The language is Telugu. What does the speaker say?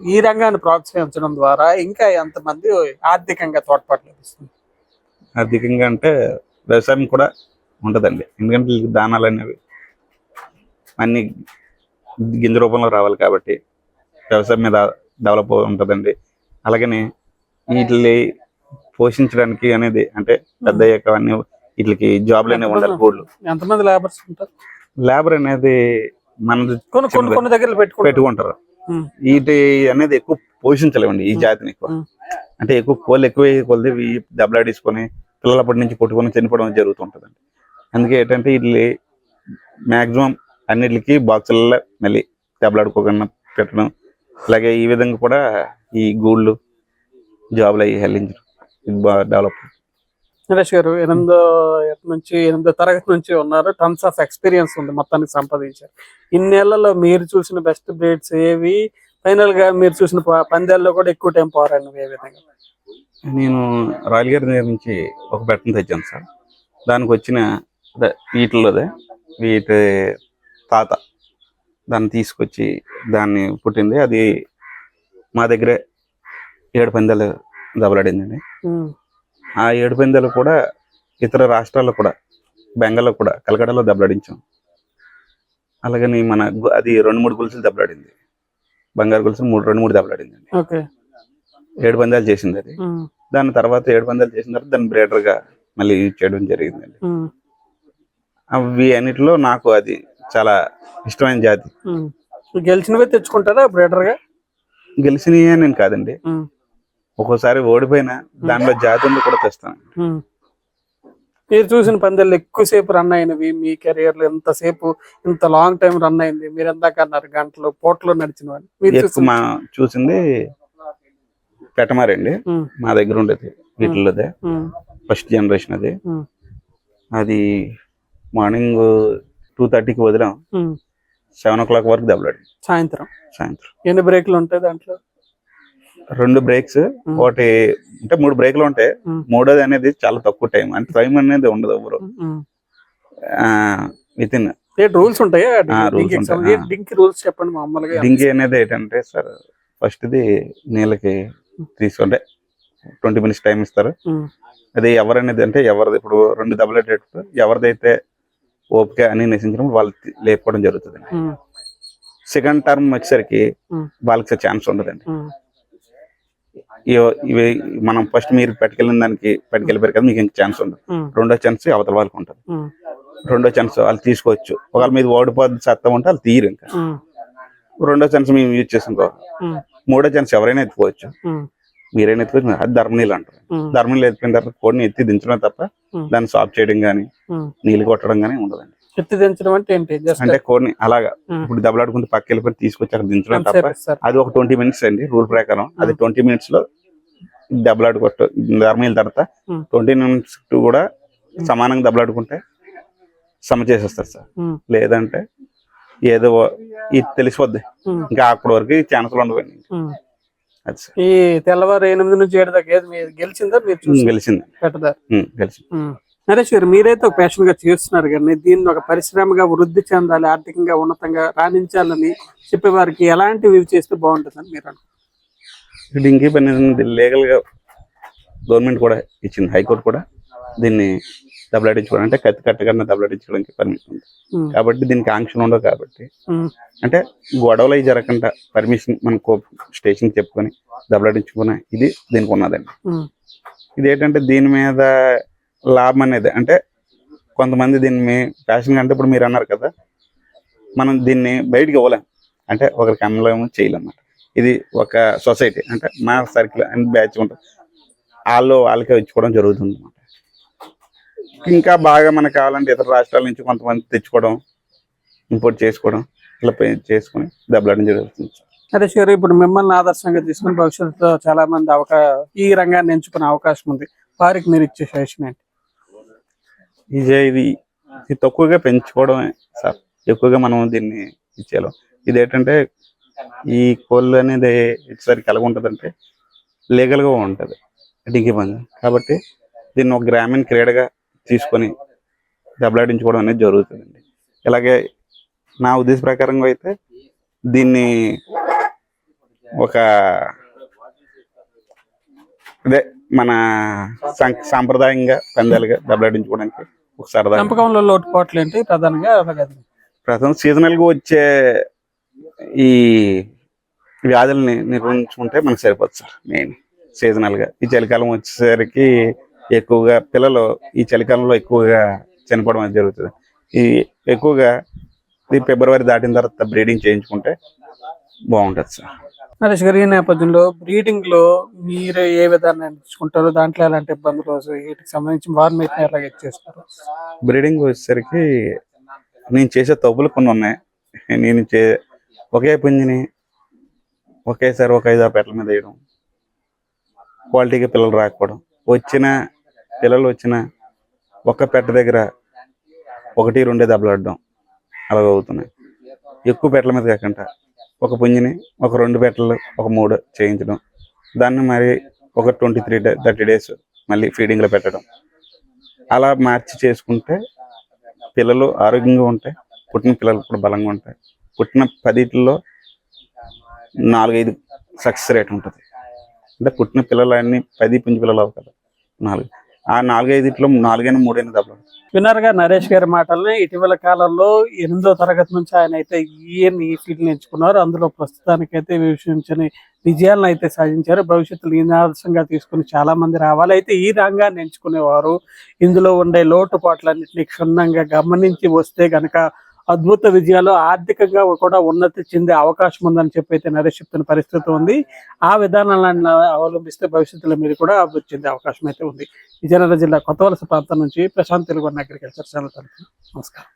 ఈ రంగాన్ని ప్రోత్సహించడం ద్వారా ఇంకా ఎంతమంది ఆర్థికంగా తోడ్పాటు లభిస్తుంది? ఆర్థికంగా అంటే వ్యవసాయం కూడా ఉంటుందండి. ఎందుకంటే దానాలు అనేవి అన్ని గింజ రూపంలో రావాలి కాబట్టి వ్యవసాయం మీద డెవలప్ ఉంటుందండి. అలాగని వీటిని పోషించడానికి అనేది అంటే పెద్ద అన్ని వీటికి జాబ్లు అనేవి ఉండాలి గూడ్లు ఎంతమంది లేబర్స్ ఉంటారు? లేబర్ అనేది మన కొన్ని కొన్ని దగ్గర పెట్టుకుంటారు. వీటి అనేది ఎక్కువ పోషించలేమండి ఈ జాతిని ఎక్కువ. అంటే ఎక్కువ కోళ్ళు ఎక్కువ కొలిది దెబ్బలాడేసుకొని పిల్లలప్పటి నుంచి కొట్టుకొని చనిపోవడం జరుగుతుంటుందండి. అందుకే ఏంటంటే వీటి మాక్సిమం అన్నిటికి బాక్సులలో మళ్ళీ దెబ్బలాడుకోకుండా పెట్టడం. అలాగే ఈ విధంగా కూడా ఈ గూళ్ళు జాబులు అవి హెల్లించడం. డెవలప్. నరేష్ గారు ఎనిమిదో ఏట నుంచి ఎనిమిదో తరగతి నుంచి ఉన్నారు. టన్స్ ఆఫ్ ఎక్స్పీరియన్స్ ఉంది మొత్తానికి సంపాదించారు. ఇన్నేళ్ళలో మీరు చూసిన బెస్ట్ బ్రేడ్స్ ఏవి? ఫైనల్గా మీరు చూసిన ప- పందాల్లో కూడా ఎక్కువ టైం పోరాడినవి ఏ విధంగా? నేను రాయల్ గారి దగ్గర నుంచి ఒక బెట్టను తెచ్చాను సార్. దానికి వచ్చిన వీటిలోదే వీటి తాత దాన్ని తీసుకొచ్చి దాన్ని పుట్టింది. అది మా దగ్గరే ఏడు పందాలు దెబ్బలాడిందండి ఉమ్, ఆ ఏడు పందాలు కూడా ఇతర రాష్ట్రాల్లో కూడా బెంగాల్లో కూడా కలకడలో దెబ్బలాడించాం. అలాగని మన అది రెండు మూడు గొలుసులు దెబ్బలాడింది. బంగారు గొలుసులు మూడు రెండు మూడు దెబ్బలాడిందండి. ఏడు పందాలు చేసింది అది. దాని తర్వాత ఏడు పందాలు చేసిన తర్వాత దాన్ని బ్రేడర్గా మళ్ళీ యూజ్ చేయడం జరిగిందండి. అవి అన్నిటిలో నాకు అది చాలా ఇష్టమైన జాతి. గెలిచినవే తెచ్చుకుంటారా బ్రేడర్గా గెలిచినవి నేను కాదండి. ఒక్కోసారి ఓడిపోయినా దానిలో జాతి ఉంది కూడా తెస్తాను. మీరు చూసిన పందాలు ఎక్కువసేపు రన్ అయినవి మీ కెరియర్లో ఎంతసేపు ఇంత లాంగ్ టైం రన్ అయింది మీరు ఎందాక అన్నారు గంటలు పోట్లో నడిచిన వాళ్ళు చూసింది పెట్టమారండి మా దగ్గర ఉండేది వీటిలోదే. ఫస్ట్ జనరేషన్ అది. అది మార్నింగ్ టూ థర్టీకి వదిలాం. సెవెన్ ఓ క్లాక్ వరకు దెబ్బలాడి సాయంత్రం. సాయంత్రం. ఎన్ని బ్రేక్లు ఉంటాయి దాంట్లో? రెండు బ్రేక్స్ ఒకటి అంటే మూడు బ్రేక్లు ఉంటాయి. మూడోది అనేది చాలా తక్కువ టైం అంటే టైం అనేది ఉండదు ఎవరు. విత్ ఇన్ రూల్స్ ఉంటాయా? డింకి రూల్స్ చెప్పండి మామూలుగా. అనేది ఏంటంటే సార్ ఫస్ట్ ది నీళ్ళకి తీసుకుంటే ట్వంటీ మినిట్స్ టైం ఇస్తారు. అది ఎవరనేది అంటే ఎవరిది ఇప్పుడు రెండు దెబ్బలేటట్టు ఎవరిదైతే ఓపిక అని నశించినప్పుడు వాళ్ళు లేపుకోవడం జరుగుతుంది. సెకండ్ టర్మ్ వచ్చేసరికి వాళ్ళకి ఛాన్స్ ఉండదండి. ఇవ- ఇవి మనం ఫస్ట్ మీరు పట్టుకెళ్ళిన దానికి పట్టుకెళ్ళిపోయారు కదా మీకు ఇంక ఛాన్స్ ఉండదు. రెండో ఛాన్స్ అవతల వాళ్ళకి ఉంటుంది. రెండో ఛాన్స్ వాళ్ళు తీసుకోవచ్చు. ఒకవేళ మీద ఓడిపోద్ది సత్తం ఉంటే వాళ్ళు తీయరు ఇంకా. రెండో ఛాన్స్ మేము యూజ్ చేసుకో మూడో ఛాన్స్ ఎవరైనా ఎత్తుకోవచ్చు. మీరైనా ఎత్తుకోవచ్చు అది ధర్మనీళ్ళు అంటారు. ధర్మనీళ్ళు ఎత్తుకున్న తర్వాత కోడిని ఎత్తి దించడం తప్ప. దాన్ని సాఫ్ చేయడం కానీ. నీళ్ళు కొట్టడం కానీ ఉండదండి. ఎత్తి దించడం అంటే ఏంటి? అంటే కోడిని అలాగా ఉమ్. ఇప్పుడు దెబ్బలాడుకుంటూ పక్క వెళ్ళిపోయి తీసుకొచ్చి అక్కడ దించడం తప్ప అది ఒక ట్వంటీ మినిట్స్ అండి రూల్ ప్రకారం. అది ట్వంటీ మినిట్స్లో దెబ్బలాడుకోవచ్చు ధర్మీల తర్వాత. ట్వంటీ మినిట్స్ కూడా సమానంగా దెబ్బలాడుకుంటే సమ చేసేస్తారు సార్. లేదంటే ఏదో ఇది తెలిసిపోద్ది. ఇంకా అప్పటి వరకు ఛాన్సులు ఉండవండి ఈ తెల్లవారు ఎనిమిది నుంచి ఏడు దాకా గెలిచిందా మీరు గెలిచింది. గెలిచింది. నరేష్ గారు మీరైతే ఒక ప్యాషన్గా చేస్తున్నారు కానీ దీన్ని ఒక పరిశ్రమగా వృద్ధి చెందాలి ఆర్థికంగా ఉన్నతంగా రాణించాలని చెప్పే వారికి ఎలాంటివి చేస్తే బాగుంటుందని మీరు అనుకుంటున్నారు? డింకీ పని లీగల్గా గవర్నమెంట్ కూడా ఇచ్చింది హైకోర్టు కూడా దీన్ని దెబ్బలాడించుకోవడం అంటే కత్తి కట్టకుండా దెబ్బలాడించుకోవడానికి పర్మిషన్ ఉంది. కాబట్టి దీనికి ఆంక్షలు ఉండవు కాబట్టి. అంటే గొడవలు అవి జరగకుండా పర్మిషన్ మనం స్టేషన్ చెప్పుకొని దెబ్బలాడించుకునే ఇది దీనికి ఉన్నదండి. ఇది ఏంటంటే దీని మీద లాభం అనేది అంటే కొంతమంది దీన్ని ఫ్యాషన్ అంటే ఇప్పుడు మీరు అన్నారు కదా మనం దీన్ని బయటికి ఇవ్వలేం. అంటే ఒకరికి అమ్మలేము చేయలేమన్నమాట. ఇది ఒక సొసైటీ అంటే మా సర్కిల్ అండ్ బ్యాచ్ ఉంటుంది వాళ్ళు వాళ్ళకే ఇచ్చుకోవడం జరుగుతుంది అన్నమాట ఇంకా బాగా మనకు కావాలంటే ఇతర రాష్ట్రాల నుంచి కొంతమంది తెచ్చుకోవడం ఇంపోర్ట్ చేసుకోవడం ఇలా పే- చేసుకొని దెబ్బలాడడం జరుగుతుంది. నరేష్ గారు ఇప్పుడు మిమ్మల్ని ఆదర్శంగా తీసుకుని భవిష్యత్తులో చాలా మంది అవకా ఈ రంగాన్ని ఎంచుకునే అవకాశం ఉంది. వారికి మీరు ఇచ్చే సజెషన్ ఏంటి? ఇది ఇది. ఇది తక్కువగా పెంచుకోవడమే సార్. ఎక్కువగా మనం దీన్ని ఇచ్చేయాలి. ఇది ఏంటంటే ఈ కోళ్ళు అనేది ఇచ్చేసరికి ఎలా ఉంటుందంటే లీగల్గా ఉంటుంది. డింకి పంది కాబట్టి దీన్ని ఒక గ్రామీణ క్రీడగా తీసుకొని దెబ్బలాడించుకోవడం అనేది జరుగుతుందండి. ఇలాగే నా ఉద్దేశ ప్రకారంగా అయితే దీన్ని ఒక అదే మన సాంప్రదాయంగా పందాలుగా దెబ్బలాడించుకోవడానికి ఒక సరదా. పెంపకంలో లోటుపాట్లు ఏంటి? ప్రధానంగా అలాగే ప్రస్తుతం సీజనల్గా వచ్చే ఈ వ్యాధుల్ని నిర్వహించుకుంటే మనకు సరిపోతుంది సార్ మెయిన్ సీజనల్గా ఈ చలికాలం వచ్చేసరికి ఎక్కువగా పిల్లలు ఈ చలికాలంలో ఎక్కువగా చనిపోవడం అనేది జరుగుతుంది. ఈ ఎక్కువగా ఈ ఫిబ్రవరి దాటిన తర్వాత బ్రీడింగ్ చేయించుకుంటే బాగుంటుంది సార్. నరేష్ గారు ఈ నేపథ్యంలో బ్రీడింగ్లో మీరు ఏ విధాన్ని ఎంచుకుంటారు? దాంట్లో ఎలాంటి ఇబ్బందులు వీటికి సంబంధించి వార్మ్ ఎలాగ చేస్తారు? బ్రీడింగ్ వచ్చేసరికి నేను చేసే తప్పులు కొన్ని ఉన్నాయి. నేను చే ఒకే పుంజిని ఒకేసారి ఒక ఐదు పెట్టల మీద వేయడం క్వాలిటీగా పిల్లలు రాకపోవడం వచ్చిన పిల్లలు వచ్చిన ఒక్క పెట్ట దగ్గర ఒకటి రెండే దెబ్బలాడడం అలాగ అవుతున్నాయి ఎక్కువ పెట్టల మీద కాకుండా ఒక పుంజిని ఒక రెండు పెట్టలు ఒక మూడు చేయించడం. దాన్ని మరి ఒక twenty three day thirty days మళ్ళీ ఫీడింగ్లో పెట్టడం. అలా మార్చి చేసుకుంటే పిల్లలు ఆరోగ్యంగా ఉంటాయి పుట్టిన పిల్లలు కూడా బలంగా ఉంటాయి. పుట్టిన పదిట్లో నాలుగైదు సక్సెస్ రేట్ ఉంటుంది. అంటే పుట్టిన పిల్లలు అన్ని పది పుంజు పిల్లలు అవ్వ కదా నాలుగు. ఆ నాలుగైదిట్లో నాలుగైనా మూడైనా దెబ్బలు విన్నారుగా నరేష్ గారి మాటల్ని ఇటీవల కాలంలో ఎనిమిదో తరగతి నుంచి ఆయన అయితే ఈఎన్ ఈ ఫీల్డ్ ఎంచుకున్నారు. అందులో ప్రస్తుతానికైతే విషయించని విజయాలను అయితే సాధించారు. భవిష్యత్తులో ఈ తీసుకుని చాలా మంది రావాలి. అయితే ఈ రంగాన్ని ఎంచుకునేవారు. ఇందులో ఉండే లోటుపాట్లన్నింటినీ క్షుణ్ణంగా గమనించి వస్తే గనక అద్భుత విజయాలు ఆర్థికంగా కూడా ఉన్నతి చెందే అవకాశం ఉందని చెప్పి అయితే నరేష్ చెప్తున్న పరిస్థితి ఉంది. ఆ విధానాలను అవలంబిస్తే భవిష్యత్తులో మీరు కూడా అభివృద్ధి చెందే అవకాశం అయితే ఉంది. విజయనగరం జిల్లా కొత్త వలస ప్రాంతం నుంచి ప్రశాంత్ తెలుగు అగ్రికల్చర్ ఛానల్ తరఫున నమస్కారం.